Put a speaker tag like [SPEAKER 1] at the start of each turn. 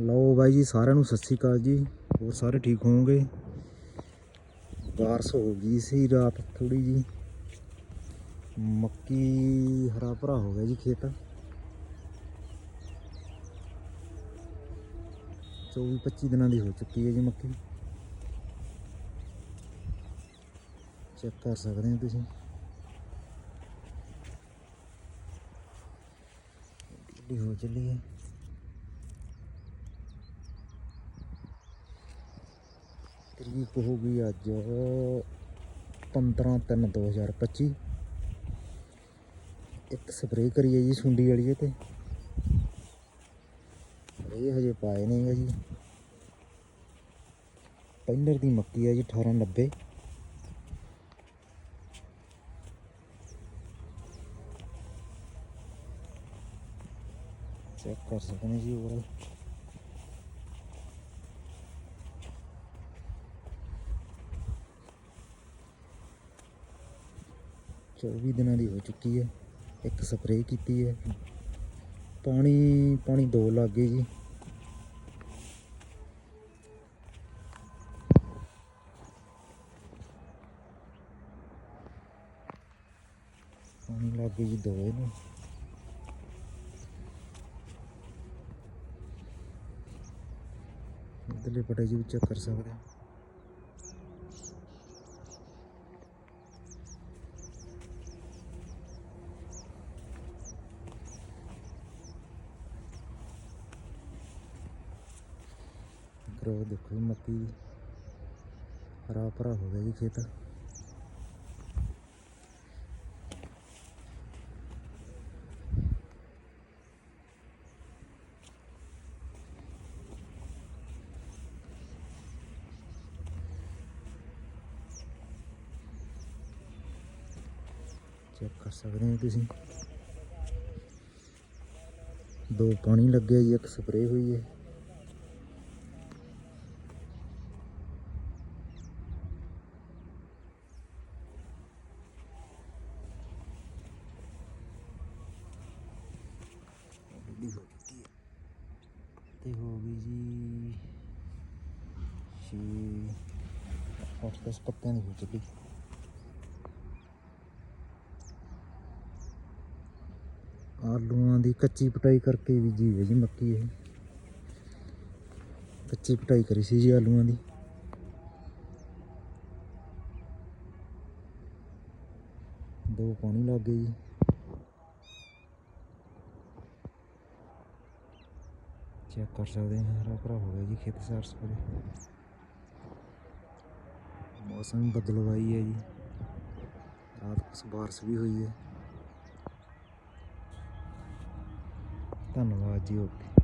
[SPEAKER 1] ਲਓ ਬਾਈ ਜੀ, ਸਾਰਿਆਂ ਨੂੰ ਸਤਿ ਸ੍ਰੀ ਅਕਾਲ ਜੀ। ਹੋਰ ਸਾਰੇ ਠੀਕ ਹੋਵੋਗੇ? ਬਾਰਸ ਹੋ ਗਈ ਸੀ ਰਾਤ ਥੋੜੀ ਜੀ। ਮੱਕੀ ਹਰਾ ਭਰਾ ਹੋ ਗਿਆ ਜੀ ਖੇਤ। 24 25 ਦਿਨਾਂ ਦੀ ਹੋ ਚੁੱਕੀ ਹੈ ਜੀ ਮੱਕੀ। ਚੈੱਕ ਕਰ ਸਕਦੇ ਹੋ ਤੁਸੀਂ। ਹੋ ਚੱਲੀ ਹੈ। ਤਰੀਕ ਹੋ ਗਈ ਅੱਜ 15/3/2025 ਇੱਕ ਸਪਰੇ ਕਰੀਏ ਜੀ ਸੁੰਡੀ ਵਾਲੀ ਤੇ। ਇਹ ਹਜੇ ਪਾਏ ਨਹੀਂਗਾ ਜੀ। ਪੈਨਰ ਦੀ ਮੱਕੀ ਹੈ ਜੀ 1890 ਚੈੱਕ ਕਰ ਸਕਦੇ ਜੀ ਉਹ 24 ਦਿਨਾਂ ਦੀ ਹੋ ਚੁੱਕੀ ਹੈ। ਇੱਕ ਸਪਰੇਅ ਕੀਤੀ ਹੈ। ਪਾਣੀ ਪਾਣੀ ਦੋ ਲੱਗ ਗਏ ਜੀ। ਪਾਣੀ ਲੱਗ ਗਏ ਜੀ ਦੋ ਇਹਨੂੰ। ਇਧਰਲੇ ਪਟੇ ਜੀ ਵੀ ਚੈੱਕ ਕਰ ਸਕਦੇ ਹਾਂ। ਕਰੋ, ਦੇਖੋ ਜੀ, ਮੱਕੀ ਹਰਾ ਭਰਾ ਹੋ ਗਿਆ ਜੀ ਖੇਤ। ਚੈੱਕ ਕਰ ਸਕਦੇ ਹੋ ਤੁਸੀਂ। ਦੋ ਪਾਣੀ ਲੱਗਿਆ ਜੀ, ਇੱਕ ਸਪਰੇਅ ਹੋਈ ਹੈ। ਵੱਡੀ ਹੋ ਚੁੱਕੀ ਹੈ। ਤੇ ਹੋ ਗਈ ਜੀ ਛੇ, ਅੱਠ ਦਸ ਪੱਤਿਆਂ ਦੀ ਹੋ ਚੁੱਕੀ। ਆਲੂਆਂ ਦੀ ਕੱਚੀ ਪਟਾਈ ਕਰਕੇ ਬੀਜੀ ਹੈ ਜੀ ਮੱਕੀ ਇਹ। ਕੱਚੀ ਪਟਾਈ ਕਰੀ ਸੀ ਜੀ ਆਲੂਆਂ ਦੀ। ਦੋ ਪਾਣੀ ਲੱਗ ਗਏ ਜੀ। ਚੈੱਕ ਕਰ ਸਕਦੇ ਹਾਂ ਹਰਾ ਭਰਾ ਹੋ ਗਿਆ ਜੀ ਖੇਤ ਸਾਰ ਸਪਰੇ ਮੌਸਮ ਬਦਲਵਾਈ ਹੈ ਜੀ ਰਾਤ ਕੁਛ ਬਾਰਿਸ਼ ਵੀ ਹੋਈ ਹੈ ਧੰਨਵਾਦ ਜੀ ਓਕੇ